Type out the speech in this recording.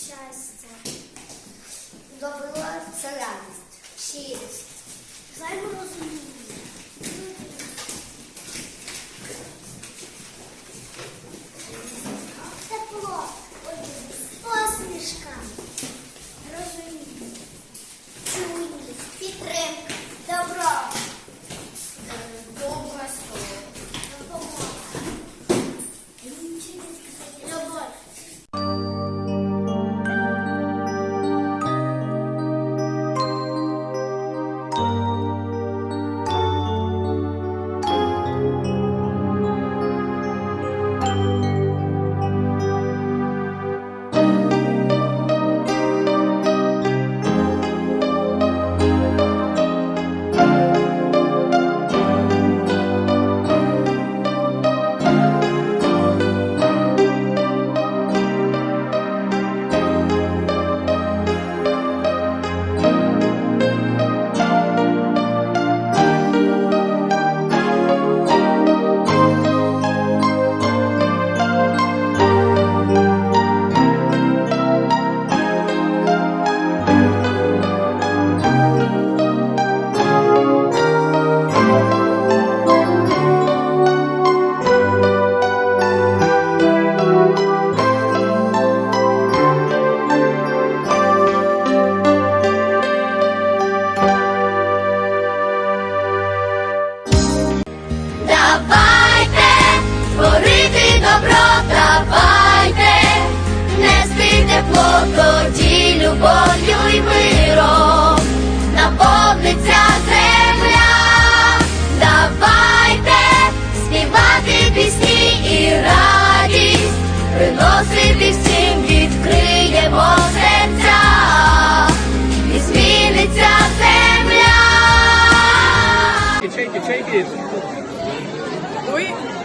щастя. Добро це радість, щирість. Взаєморозуміння. Тепло, Давайте творити добро, давайте нести тепло, любов'ю й миром наповниться земля. Давайте співати пісні і радість, приносити всім, відкриємо серця, і зміниться земля. Shake it. Oui.